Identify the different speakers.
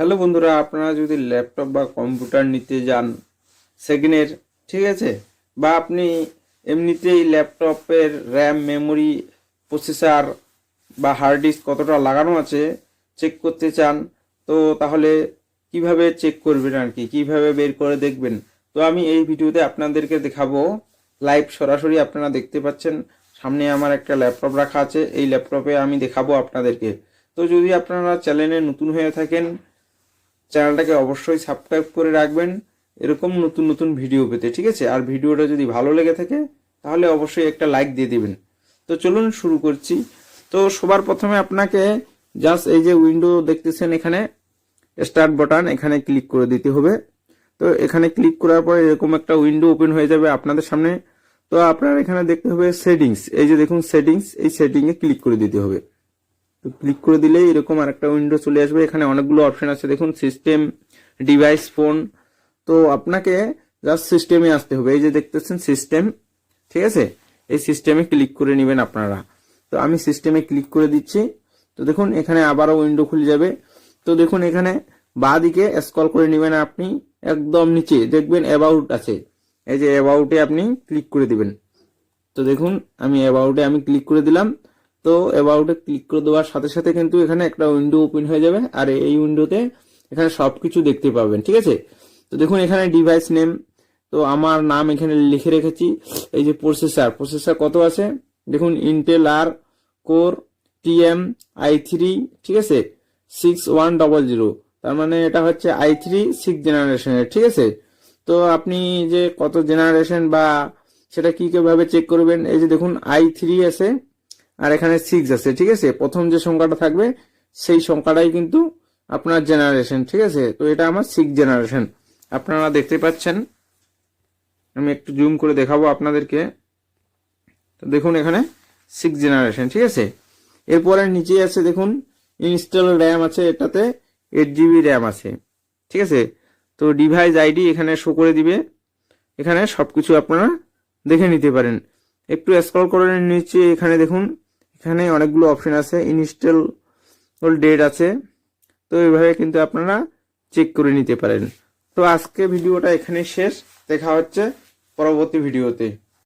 Speaker 1: Hello বন্ধুরা, আপনারা যদি ল্যাপটপ বা কম্পিউটার নিতে যান সেকেন্ডের ঠিক আছে? বা আপনি এমনিতেই ল্যাপটপের র্যাম, মেমোরি, প্রসেসর বা হার্ড ডিস্ক কতটা লাগানো আছে চেক করতে চান, তো তাহলে কীভাবে চেক করবেন আর কি? কীভাবে বের করে দেখবেন? তো আমি এই ভিডিওতে আপনাদেরকে দেখাবো। লাইভ সরাসরি আপনারা দেখতে পাচ্ছেন, সামনে আমার একটা ল্যাপটপ রাখা আছে, এই ল্যাপটপে আমি দেখাবো আপনাদেরকে। তো যদি আপনারা চ্যানেলে নতুন হয়ে থাকেন চ্যানেলটাকে অবশ্যই সাবস্ক্রাইব করে রাখবেন। এরকম নতুন নতুন ভিডিও পেতে, ঠিক আছে? আর ভিডিওটা যদি ভালো লেগে থাকে, তাহলে অবশ্যই একটা লাইক দিয়ে দিবেন। তো চলুন শুরু করছি। তো সবার প্রথমে আপনাকে জাস্ট এই যে উইন্ডো দেখতেছেন এখানে স্টার্ট বাটন এখানে ক্লিক করে দিতে হবে। তো এখানে ক্লিক করার পরে এরকম একটা উইন্ডো ওপেন হয়ে যাবে আপনাদের সামনে। তো আপনার এখানে দেখতে হবে সেটিংস এই যে দেখুন সেটিংস এই সেটিংয়ে ক্লিক করে দিতে হবে। তো ক্লিক করে দিলেই এরকম আরেকটা উইন্ডো চলে আসবে। এখানে অনেকগুলো অপশন আছে। দেখুন সিস্টেম ডিভাইস ফোন তো আপনাকে জাস্ট সিস্টেমে আসতে হবে। এই যে দেখতেছেন সিস্টেম ঠিক আছে? এই সিস্টেমে ক্লিক করে নেবেন আপনারা। তো আমি সিস্টেমে ক্লিক করে দিচ্ছি। তো দেখুন, এখানে আবারও উইন্ডো খুলে যাবে। তো দেখুন, এখানে বা দিকে স্ক্রল করে নেবেন আপনি। একদম নিচে দেখবেন অ্যাবাউট আছে। এই যে অ্যাবাউটে আপনি ক্লিক করে দিবেন। তো দেখুন, আমি অ্যাবাউটে আমি ক্লিক করে দিলাম। তো অ্যাবাউটে ক্লিক করে দেওয়ার সাথে সাথে কিন্তু এখানে একটা উইন্ডো ওপেন হয়ে যাবে। আর এই উইন্ডোতে এখানে সবকিছু দেখতে পাবেন, ঠিক আছে? তো দেখুন এখানে ডিভাইস নেম তো আমার নাম এখানে লিখে রেখেছি। এই যে প্রসেসর প্রসেসর কত আছে? দেখুন ইন্টেল আর কোর টিএম আই থ্রি ঠিক আছে? সিক্স ওয়ান ডবল জিরো তার মানে এটা হচ্ছে আই থ্রি সিক্স জেনারেশনের ঠিক আছে? তো আপনি যে কত জেনারেশন বা সেটা কি কীভাবে চেক করবেন? এই যে দেখুন আই থ্রি আছে। আর এখানে সিক্স আছে, ঠিক আছে? প্রথম যে সংখ্যাটা থাকবে, সেই সংখ্যাটাই কিন্তু আপনার জেনারেশন ঠিক আছে? তো এটা আমার সিক্স জেনারেশন আপনারা দেখতে পাচ্ছেন, আমি একটু জুম করে দেখাবো আপনাদেরকে। তো দেখুন এখানে সিক্স জেনারেশন ঠিক আছে? এরপরে নিচে আছে, দেখুন ইনস্টল র্যাম আছে এটাতে এইট জিবি র্যাম আছে, ঠিক আছে? তো ডিভাইস আইডি এখানে শো করে দিবে। এখানে সব কিছু আপনারা দেখে নিতে পারেন। একটু স্ক্রল করে নিচে এখানে দেখুন এখানে অনেকগুলো অপশন আছে ইনস্টল ডেট আছে। তো এইভাবে কিন্তু আপনারা চেক করে নিতে পারেন। তো আজকে ভিডিওটা এখানে শেষ। দেখা হচ্ছে পরবর্তী ভিডিওতে।